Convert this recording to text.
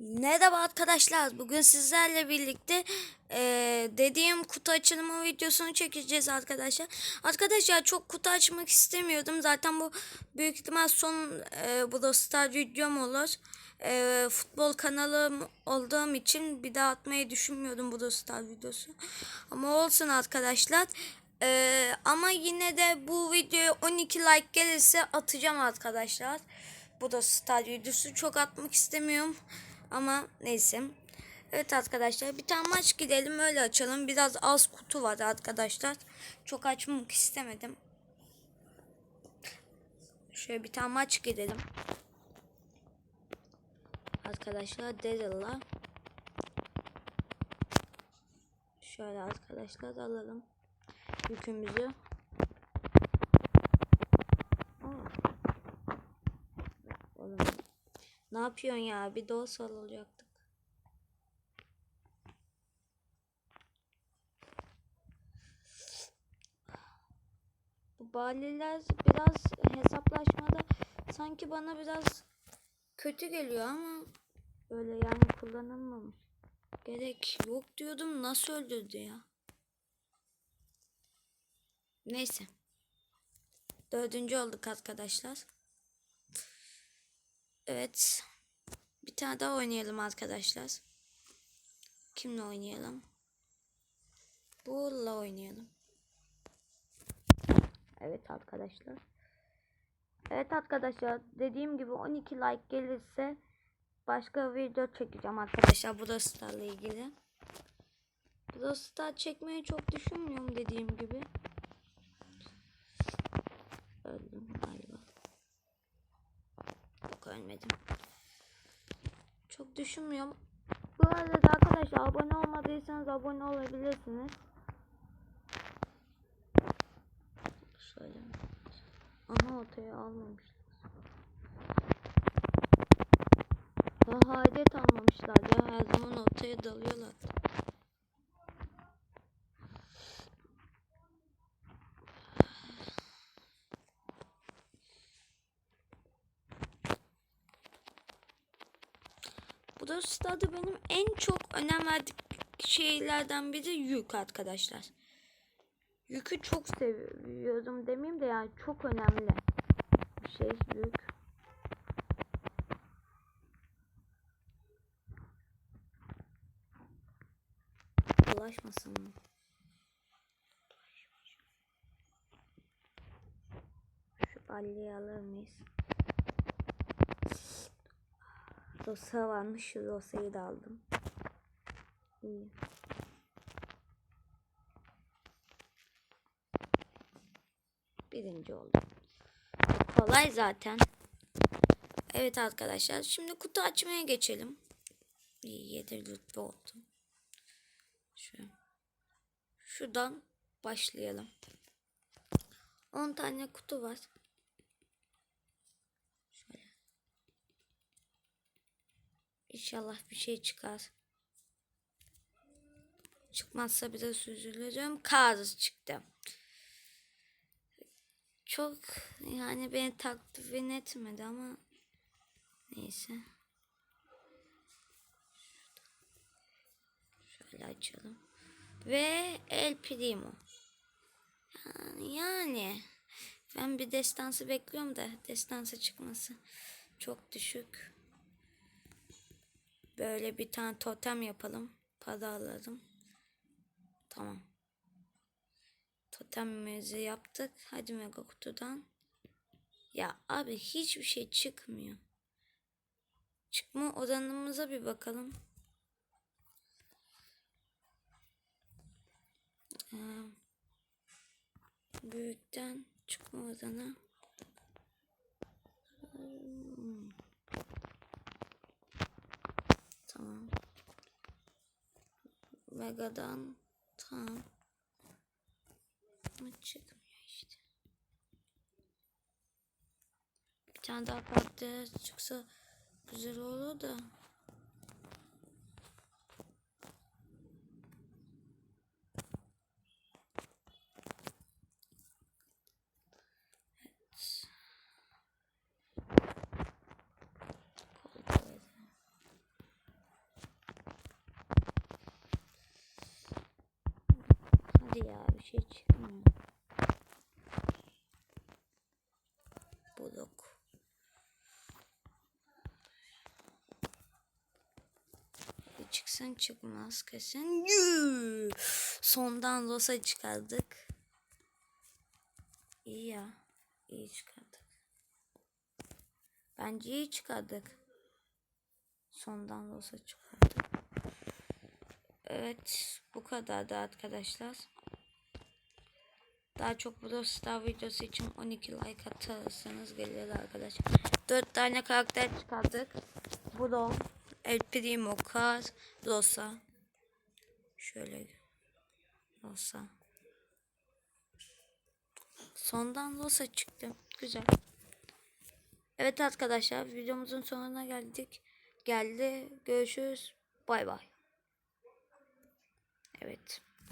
Merhaba arkadaşlar. Bugün sizlerle birlikte eee, dediğim kutu açılımı videosunu çekeceğiz arkadaşlar. Arkadaşlar çok kutu açmak istemiyordum. Zaten bu büyük ihtimal son bu da Star videom olur. Eee, futbol kanalım olduğum için bir daha atmayı düşünmüyordum da Star videosu. Ama olsun arkadaşlar. Eee, ama yine de bu videoya 12 like gelirse atacağım arkadaşlar. Bu da Star videosu. Çok atmak istemiyorum. Ama neyse. Evet arkadaşlar bir tane maç gidelim öyle açalım. Biraz az kutu var arkadaşlar. Çok açmak istemedim. Şöyle bir tane maç gidelim. Arkadaşlar Daryl'la. Şöyle arkadaşlar alalım. Yükümüzü. Ne yapıyorsun ya? Bir doğu olacaktık. Bu baliler biraz hesaplaşmada sanki bana biraz kötü geliyor ama böyle yani kullanılmamış. Gerek yok diyordum nasıl öldürdü ya. Neyse. Dördüncü olduk arkadaşlar. Evet. Bir tane daha oynayalım arkadaşlar. Kimle oynayalım? Bull'la oynayalım. Evet arkadaşlar. Evet arkadaşlar dediğim gibi 12 like gelirse başka video çekeceğim arkadaşlar Brawl Star'la ilgili. Brawl Star çekmeyi çok düşünmüyorum dediğim gibi. Yok ölmedim. Çok düşünmüyorum. Bu arada arkadaşlar abone olmadıysanız abone olabilirsiniz. Şöyle. Ana ortaya almamışlar. Daha adet almamışlar ya. Her zaman ortaya Bu da stadı benim en çok önem verdiğim şeylerden biri yük arkadaşlar. Yükü çok seviyordum demeyeyim de yani çok önemli bir şey yük. Dolaşmasın mı? Şu balleyi alır mıyız? Dosya varmış. Şu dosyayı da aldım. İyi. Birinci oldum. Kolay zaten. Evet arkadaşlar. Şimdi kutu açmaya geçelim. İyi yedi rütbe oldum. Şu. Şuradan başlayalım. 10 tane kutu var. İnşallah bir şey çıkar. Çıkmazsa biraz üzüleceğim. Kaz çıktı. Çok yani beni takdir etmedi ama neyse. Şöyle açalım. Ve El Primo. Yani, yani ben bir destansı bekliyorum da destansı çıkması çok düşük. Böyle bir tane totem yapalım. Para alalım. Tamam. Totemimizi yaptık. Hadi mega kutudan. Ya abi hiçbir şey çıkmıyor. Çıkma oranımıza bir bakalım. Ee, büyükten çıkma oranı. Hmm. Tamam. Mega'dan tamam. Ama çıkmıyor işte. Bir tane daha farklı çıksa güzel olur da. Evet. Kolda öyle. Ya bir şey çıkmıyor. Buluk. Bir çıksın çıkmaz kesin. Yuu! Sondan losa çıkardık. İyi ya. İyi çıkardık. Bence iyi çıkardık. Sondan losa çıkardık. Evet. Bu kadardı arkadaşlar. Daha çok Brawl Star videosu için 12 like atarsanız gelir arkadaşlar. 4 tane karakter çıkardık. Brawl, El Primo, Kaz, Rosa. Şöyle. Rosa. Sondan Rosa çıktı. Güzel. Evet arkadaşlar videomuzun sonuna geldik. Geldi. Görüşürüz. Bay bay. Evet.